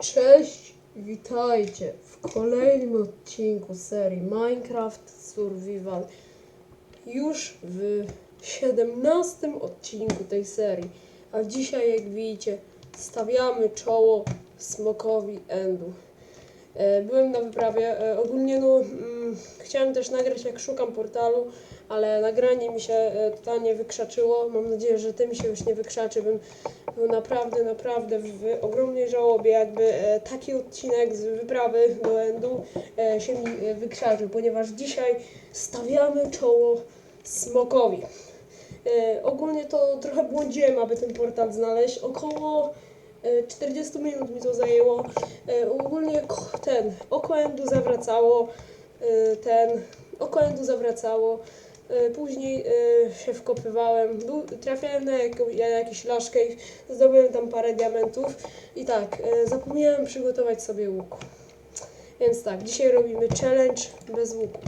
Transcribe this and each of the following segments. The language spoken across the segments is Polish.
Cześć, witajcie w kolejnym odcinku serii Minecraft Survival. Już w 17 odcinku tej serii. A dzisiaj, jak widzicie, stawiamy czoło smokowi Endu. E, Byłem na wyprawie. E, Ogólnie no, mm, chciałem też nagrać jak szukam portalu, ale nagranie mi się e, totalnie wykrzaczyło. Mam nadzieję, że tym się już nie wykrzaczy. Bym był naprawdę, naprawdę w ogromnej żałobie, jakby e, taki odcinek z wyprawy do Endu e, się mi wykrzaczył, ponieważ dzisiaj stawiamy czoło smokowi. Ogólnie to trochę błądziłem, aby ten portal znaleźć. Około e, 40 minut mi to zajęło. Ogólnie ten, oko Endu zawracało, ten, oko Endu zawracało. E, Później e, się wkopywałem, trafiałem na jakiś lash cave, zdobyłem tam parę diamentów i tak, e, zapomniałem przygotować sobie łuk. Więc tak, dzisiaj robimy challenge bez łuku.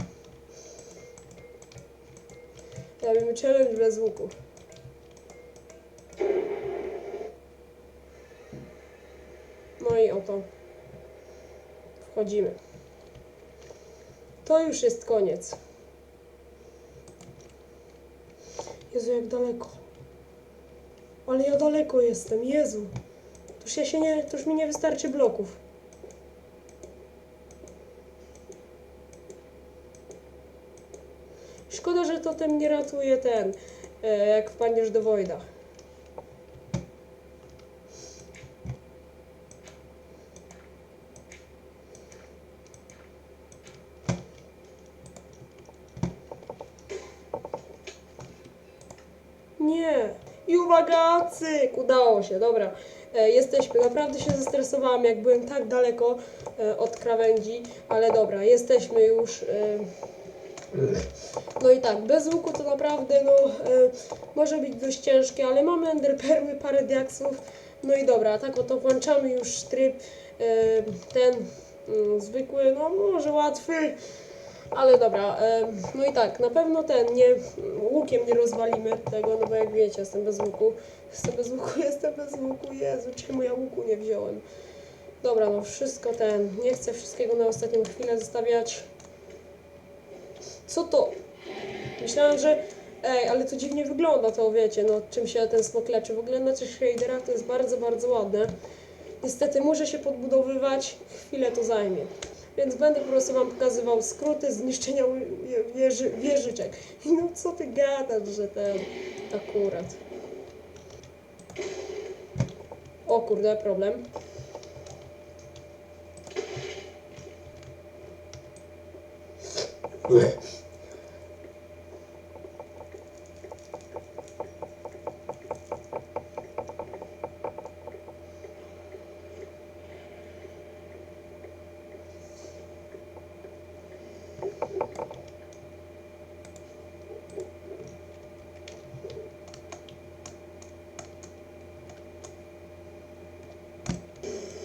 Robimy challenge bez łuku. No i oto wchodzimy. To już jest koniec. Jezu, jak daleko. Ale ja daleko jestem, Jezu. Toż ja się nie, toż mi nie wystarczy bloków. Szkoda, że totem nie ratuje ten, e, jak wpadniesz do Wojda. Nie. Uwaga, cyk, udało się, dobra. E, jesteśmy, naprawdę się zestresowałam, jak byłem tak daleko e, od krawędzi, ale dobra, jesteśmy już. E, no i tak, bez łuku to naprawdę, no, może być dość ciężkie, ale mamy enderperły, parę diaksów. No i dobra, tak oto włączamy już tryb ten mm, zwykły, no może łatwy, ale dobra, no i tak, na pewno ten, nie, łukiem nie rozwalimy tego, no bo jak wiecie, jestem bez łuku. Jestem bez łuku, jestem bez łuku, Jezu, czemu ja łuku nie wziąłem? Dobra, no wszystko ten, nie chcę wszystkiego na ostatnią chwilę zostawiać. Co to? Myślałem, że, ej, ale to dziwnie wygląda to, wiecie, no czym się ten smok leczy. W ogóle na tych shaderach to jest bardzo, bardzo ładne. Niestety muszę się podbudowywać, chwilę to zajmie. Więc będę po prostu Wam pokazywał skróty zniszczenia wieży, wieżyczek. No co ty gadasz, że ten akurat. O kurde, problem.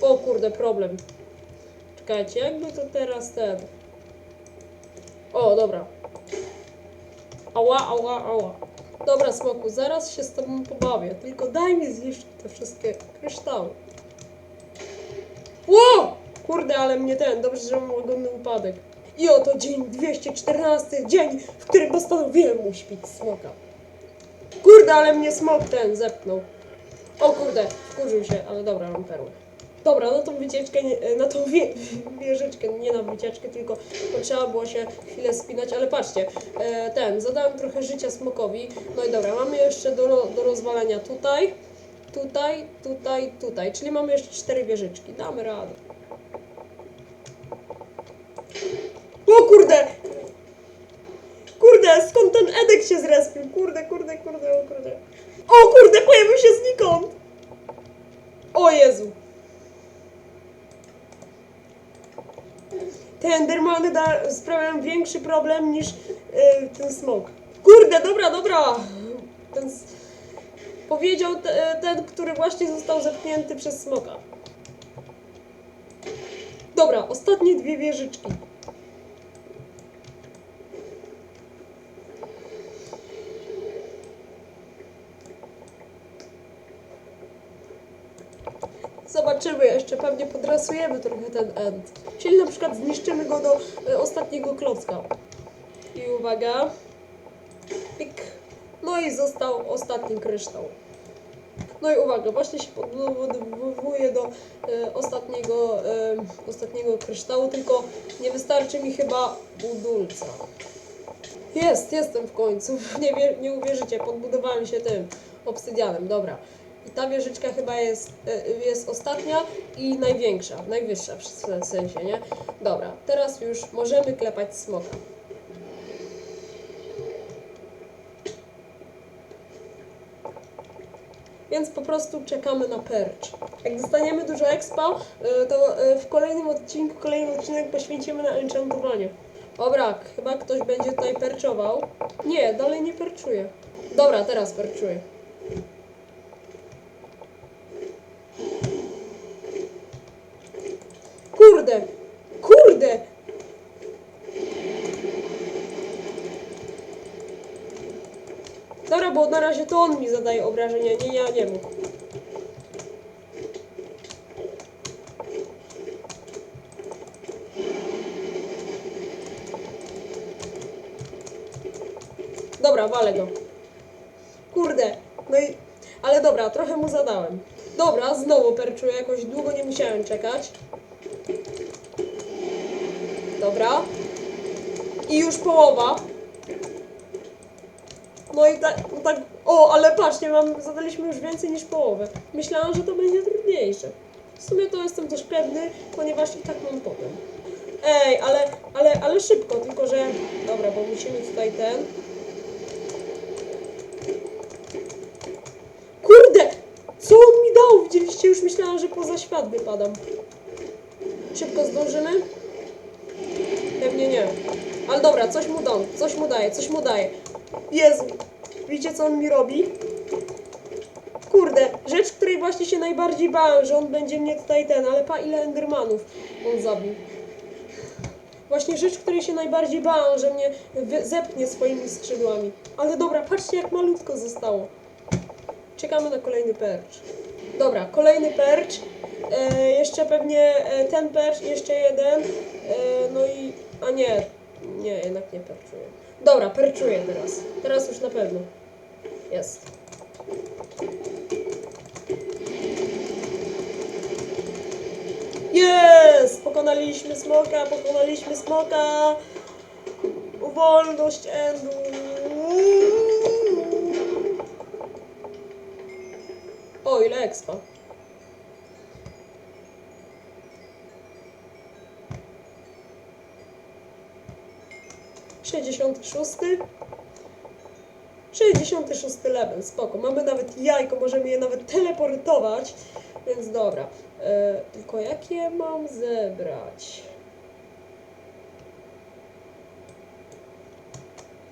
O kurde, problem. Czekajcie, jakby to teraz ten. O, dobra. Ała, ała, ała. Dobra, smoku, zaraz się z tobą pobawię. Tylko daj mi zniszczyć te wszystkie kryształy. Ło! Kurde, ale mnie ten, dobrze, że mam łagodny upadek. I oto dzień 214, dzień, w którym postanowiłem uśpić smoka. Kurde, ale mnie smok ten zepnął. O kurde, wkurzył się, ale dobra, mam perłę. Dobra, na tą wycieczkę, na tą wie, wieżyczkę, nie na wycieczkę, tylko to trzeba było się chwilę spinać, ale patrzcie, e, ten, zadałem trochę życia smokowi, no i dobra, mamy jeszcze do, do rozwalenia tutaj, tutaj, tutaj, tutaj, czyli mamy jeszcze cztery wieżyczki, damy radę. O kurde! Kurde, skąd ten Edek się zrespił? Kurde, kurde, kurde, o kurde. O kurde, pojawił się znikąd! O Jezu! Endermany da, sprawiają większy problem niż yy, ten smok. Kurde, dobra, dobra! Ten, powiedział te, ten, który właśnie został zepchnięty przez smoka. Dobra, ostatnie dwie wieżyczki. Zobaczymy jeszcze. pewnie podrasujemy trochę ten end. Czyli na przykład zniszczymy go do e, ostatniego klocka. I uwaga. Pik. No i został ostatni kryształ. No i uwaga, właśnie się podbudowuje do e, ostatniego, e, ostatniego kryształu, tylko nie wystarczy mi chyba budulca. Jest, jestem w końcu. Nie, nie uwierzycie, podbudowałem się tym obsydianem, dobra. I ta wieżyczka chyba jest, e, jest ostatnia i największa, najwyższa w sensie, nie? Dobra, teraz już możemy klepać smoka. Więc po prostu czekamy na percz. Jak dostaniemy dużo expa, y, to y, w kolejnym odcinku, kolejny odcinek poświęcimy na enchantowanie. Dobra, chyba ktoś będzie tutaj perczował. Nie, dalej nie perczuje. Dobra, teraz perczuję. Kurde! Kurde! Dobra, bo na razie to on mi zadaje obrażenia, nie ja nie mu. Dobra, walę go. Kurde, no i... Ale dobra, trochę mu zadałem. Dobra, znowu perczuję, jakoś długo nie musiałem czekać. Dobra. I już połowa. No i tak, no tak, o, ale patrzcie, mam, zadaliśmy już więcej niż połowę. Myślałam, że to będzie trudniejsze. W sumie to jestem też pewny, ponieważ i tak mam potem. Ej, ale, ale, ale szybko, tylko że, dobra, bo musimy tutaj ten. Kurde, co on mi dał? Widzieliście, już myślałam, że poza świat wypadam. Szybko zdążymy? Pewnie nie. Ale dobra, coś mu dam, coś mu daje, coś mu daje. Jezu, widzicie co on mi robi? Kurde, rzecz, której właśnie się najbardziej bałem, że on będzie mnie tutaj ten, ale pa ile endermanów on zabił. Właśnie rzecz, której się najbardziej bałem, że mnie zepnie swoimi skrzydłami. Ale dobra, patrzcie jak malutko zostało. Czekamy na kolejny percz. Dobra, kolejny percz. E, jeszcze pewnie e, ten percz, jeszcze jeden. E, no i. A nie, nie, jednak nie perczuję. Dobra, perczuję teraz. Teraz już na pewno. Jest. Jest! Pokonaliśmy smoka, pokonaliśmy smoka! Wolność endu! O, ile expa. Sześćdziesiąty szósty. 66 level, spoko. Mamy nawet jajko, możemy je nawet teleportować, więc dobra. E, tylko jakie mam zebrać?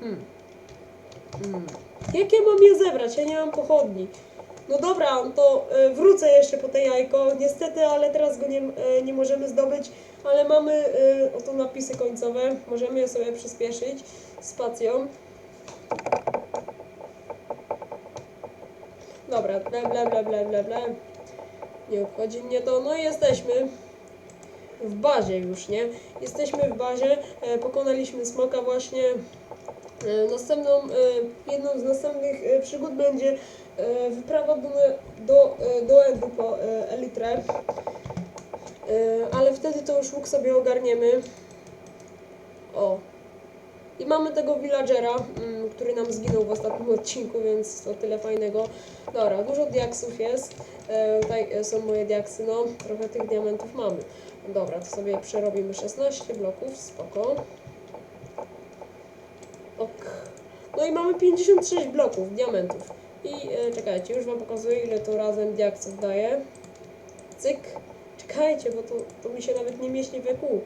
Hmm. Hmm. Jakie mam je zebrać? Ja nie mam pochodni. No dobra, to e, wrócę jeszcze po te jajko. Niestety, ale teraz go nie, e, nie możemy zdobyć, ale mamy e, oto napisy końcowe. Możemy je sobie przyspieszyć spacją. Dobra, ble, ble, ble, ble, ble, ble. Nie obchodzi mnie to. No i jesteśmy w bazie już, nie? Jesteśmy w bazie, pokonaliśmy smoka właśnie. E, następną, e, jedną z następnych e, przygód będzie wyprawa do, do, do Endu po Elitrę. Ale wtedy to już łuk sobie ogarniemy. O, i mamy tego villagera, mm, który nam zginął w ostatnim odcinku, więc to tyle fajnego. Dobra, dużo diaksów jest. Tutaj są moje diaksy, no trochę tych diamentów mamy. Dobra, to sobie przerobimy 16 bloków, spoko. Ok. No i mamy 56 bloków diamentów. I e, czekajcie, już wam pokazuję ile to razem diaksów daje. Cyk. Czekajcie, bo to, to mi się nawet nie mieści we kół.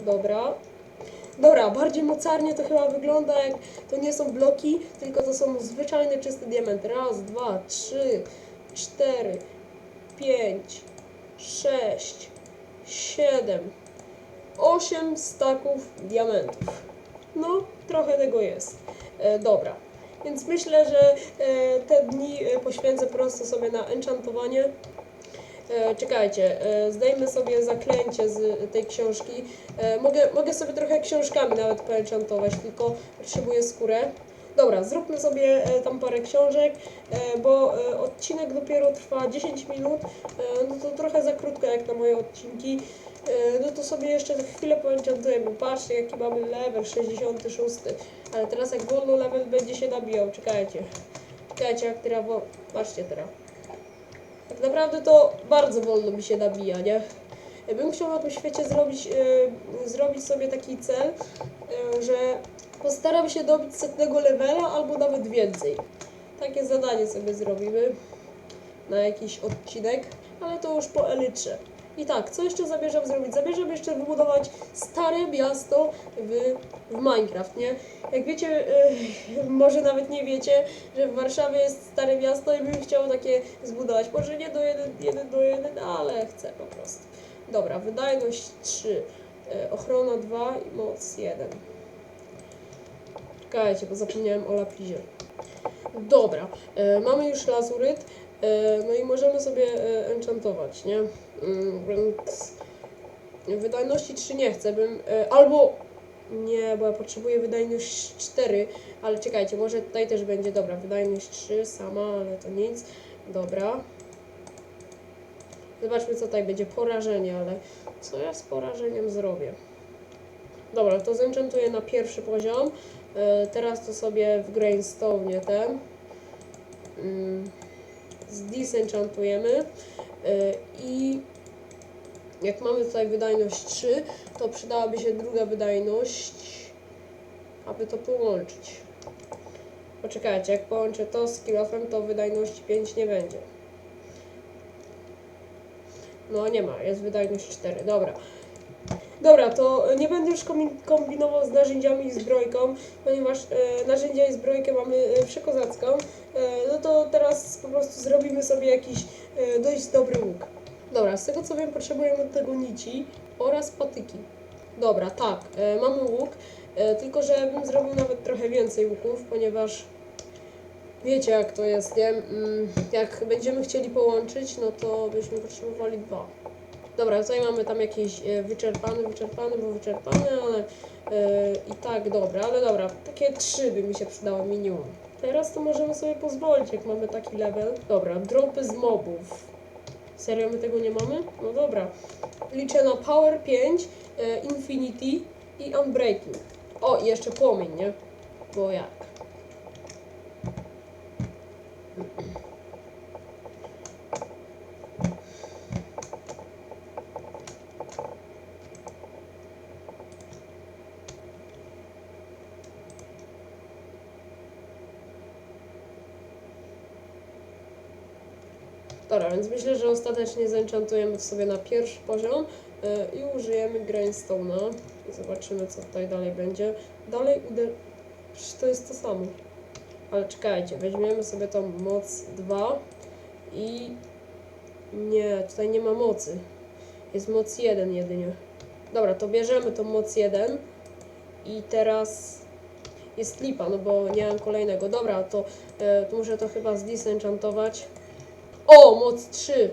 Dobra, Dobra, bardziej mocarnie to chyba wygląda jak to nie są bloki, tylko to są zwyczajne czyste diamenty. Raz, dwa, trzy, cztery, pięć, sześć, siedem, osiem staków diamentów. No, trochę tego jest. E, dobra, więc myślę, że e, te dni e, poświęcę prosto sobie na enchantowanie. Czekajcie, zdejmę sobie zaklęcie z tej książki. Mogę, mogę sobie trochę książkami nawet poenchantować, tylko potrzebuję skórę. Dobra, zróbmy sobie tam parę książek, bo odcinek dopiero trwa 10 minut, no to trochę za krótko jak na moje odcinki. E, no to sobie jeszcze chwilę poenchantujemy. Patrzcie jaki mamy level, 66. Ale teraz jak wolno level będzie się nabijał, czekajcie. Czekajcie jak teraz, wo- patrzcie teraz. Tak naprawdę to bardzo wolno mi się nabija, nie? Ja bym chciał na tym świecie zrobić, e, zrobić sobie taki cel, e, że postaram się dobić setnego levela albo nawet więcej. Takie zadanie sobie zrobimy na jakiś odcinek, ale to już po elytrze. I tak, co jeszcze zamierzam zrobić? Zamierzam jeszcze wybudować stare miasto w, w Minecraft, nie? Jak wiecie, e, może nawet nie wiecie, że w Warszawie jest stare miasto i bym chciał takie zbudować. Może nie do 1, 1 do 1, ale chcę po prostu. Dobra, wydajność 3, e, ochrona 2 i moc 1. Czekajcie, bo zapomniałem o lapizie. Dobra, e, mamy już lazuryt, no i możemy sobie e, enchantować, nie? Mm, więc wydajności 3 nie chcę, bym, e, albo nie, bo ja potrzebuję wydajność 4, ale czekajcie, może tutaj też będzie, dobra, wydajność 3 sama, ale to nic, dobra. Zobaczmy co tutaj będzie, porażenie, ale co ja z porażeniem zrobię? Dobra, to zenchantuję na pierwszy poziom. E, teraz to sobie w Grainstone ten mm, zdisenchantujemy e, i jak mamy tutaj wydajność 3, to przydałaby się druga wydajność, aby to połączyć. Poczekajcie, jak połączę to z kilofem, to wydajności 5 nie będzie. No nie ma, jest wydajność 4, dobra. Dobra, to nie będę już kombinował z narzędziami i zbrojką, ponieważ e, narzędzia i zbrojkę mamy e, przekozacką. E, no to teraz po prostu zrobimy sobie jakiś e, dość dobry łuk. Dobra, z tego co wiem, potrzebujemy do tego nici oraz patyki. Dobra, tak, e, mamy łuk, e, tylko że bym zrobił nawet trochę więcej łuków, ponieważ wiecie jak to jest, nie? Mm, Jak będziemy chcieli połączyć, no to byśmy potrzebowali dwa. Dobra, tutaj mamy tam jakieś e, wyczerpane, wyczerpane, bo wyczerpane, ale e, i tak dobra, ale dobra, takie trzy by mi się przydało minimum. Teraz to możemy sobie pozwolić, jak mamy taki level. Dobra, dropy z mobów. Serio, my tego nie mamy? No dobra. Liczę na Power 5, e, Infinity i Unbreaking. O, i jeszcze płomień, nie? Bo jak? więc myślę, że ostatecznie zenchantujemy sobie na pierwszy poziom e, i użyjemy Grainstone'a. Zobaczymy, co tutaj dalej będzie. Dalej uder... Przecież to jest to samo. Ale czekajcie, weźmiemy sobie tą moc 2 i... Nie, tutaj nie ma mocy. Jest moc 1 jedynie. Dobra, to bierzemy tą moc 1 i teraz jest lipa, no bo nie mam kolejnego. Dobra, to, e, to muszę to chyba zdisenchantować. O, moc 3.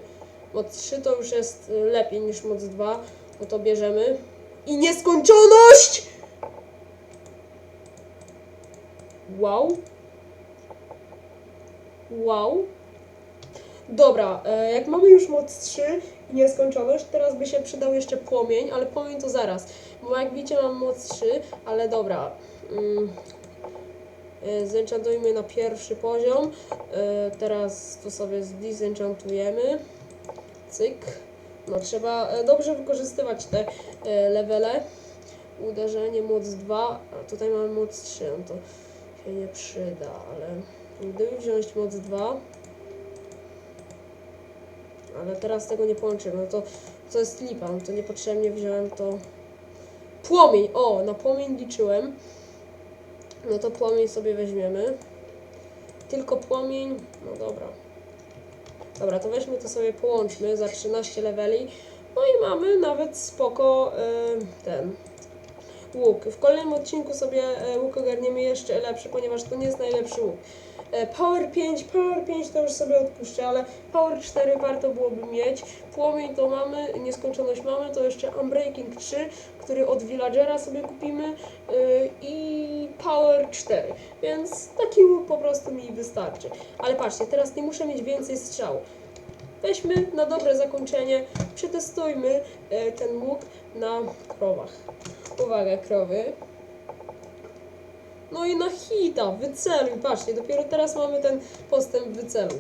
Moc 3 to już jest y, lepiej niż moc 2. No to bierzemy. I nieskończoność! Wow. Wow. Dobra, e, jak mamy już moc 3 i nieskończoność, teraz by się przydał jeszcze płomień, ale płomień to zaraz. Bo jak widzicie mam moc 3, ale dobra. Mm. E, Zenchantujmy na pierwszy poziom. E, Teraz to sobie zdisenchantujemy. Cyk. No trzeba e, dobrze wykorzystywać te levele. Uderzenie moc 2, a tutaj mamy moc 3, no to się nie przyda, ale gdyby wziąć moc 2, ale teraz tego nie połączymy, no to to jest lipa, no to niepotrzebnie wziąłem to. Płomień, o, na płomień liczyłem. No to płomień sobie weźmiemy. Tylko płomień, no dobra. Dobra, to weźmy to sobie połączmy za 13 leveli. No i mamy nawet spoko y, ten łuk. W kolejnym odcinku sobie y, łuk ogarniemy jeszcze lepszy, ponieważ to nie jest najlepszy łuk. E, Power 5, Power 5 to już sobie odpuszczę, ale Power 4 warto byłoby mieć. Płomień to mamy, nieskończoność mamy, to jeszcze Unbreaking 3, który od Villagera sobie kupimy e, i Power 4, więc taki łuk po prostu mi wystarczy. Ale patrzcie, teraz nie muszę mieć więcej strzał. Weźmy na dobre zakończenie, przetestujmy e, ten łuk na krowach. Uwaga, krowy. No i na hita, wyceluj, patrzcie, dopiero teraz mamy ten postęp wyceluj.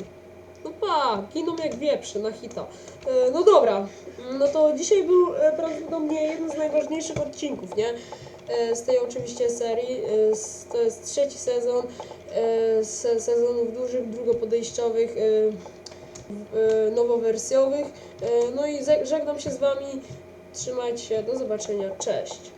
No pa, giną jak wieprze na hita. E, no dobra, no to dzisiaj był e, prawdopodobnie jeden z najważniejszych odcinków, nie? E, z tej oczywiście serii. To jest trzeci sezon se, sezonów dużych, drugopodejściowych, nowowersjowych. No i żegnam się z Wami. Trzymajcie się, do zobaczenia, cześć.